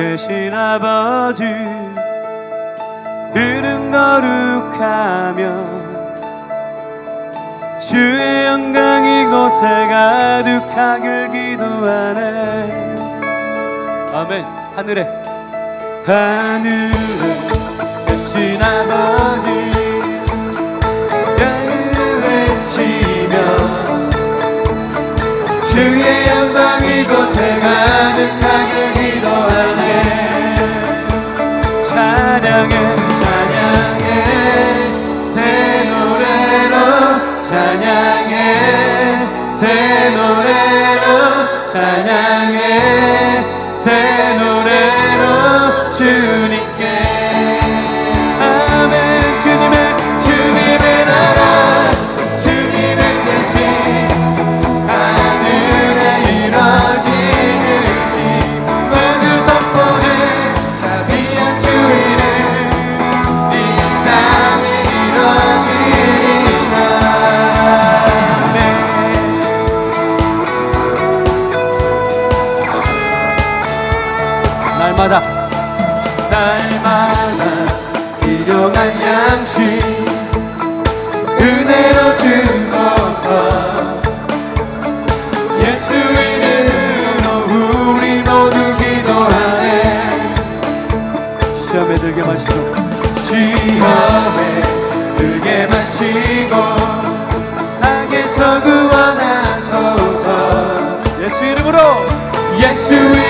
계신 아버지 이름 거룩하며 주의 영광 이곳에 가득하길 기도하네. 아멘. 하늘에. 하늘에 계신 아버지 주의 영광 이곳에 가득하 날마다 날마다 일용할 양식 은혜로 주소서 예수 이름으로 우리 모두 기도하네. 시험에 들게 마시고 시험에 들게 마시고 악에서 구원하소서. 예수 이름으로. 예수 이름으로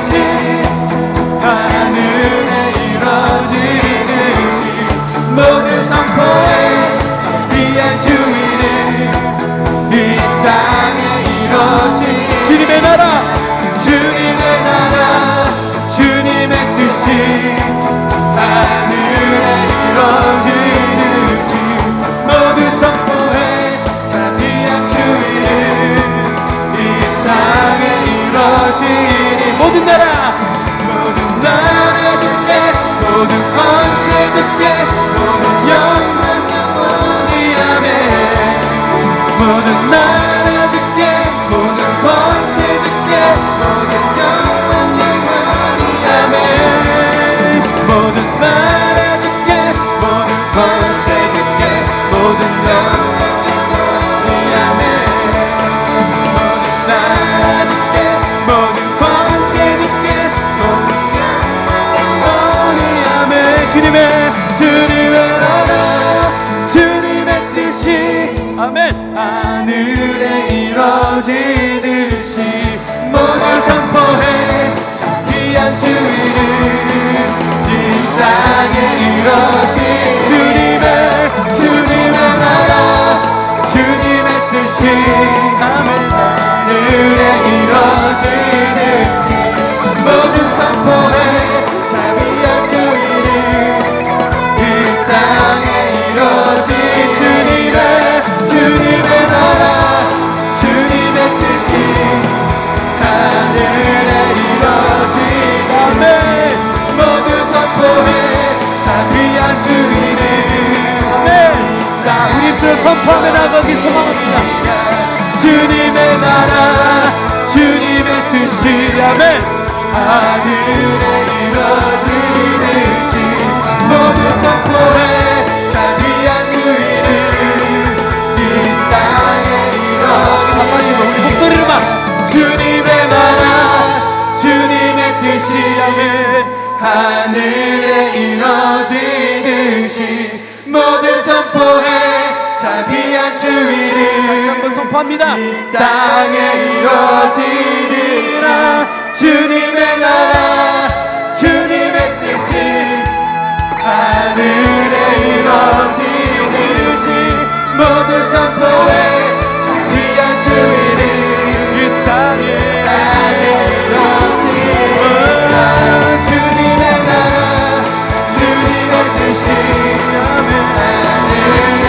주 이뤄지듯이 모두 선포해 귀한 주의를 이 땅에 이뤄지 주님의 주님의 나라 주님의 뜻이 하늘에 이뤄지듯이 모두 선포해 입술로 선포하며 나가기 소망합니다. 주님의 나라 주님의 뜻이 아멘. 하늘에 이뤄지듯이 모두 선포해 선포합니다. 땅에 이루어지리라. 주님의 나라 주님의 뜻이 하늘에 이루어지듯이 모두 선포해 귀한 주일이 이 땅에 주님의 나라 주님의 뜻이 하늘에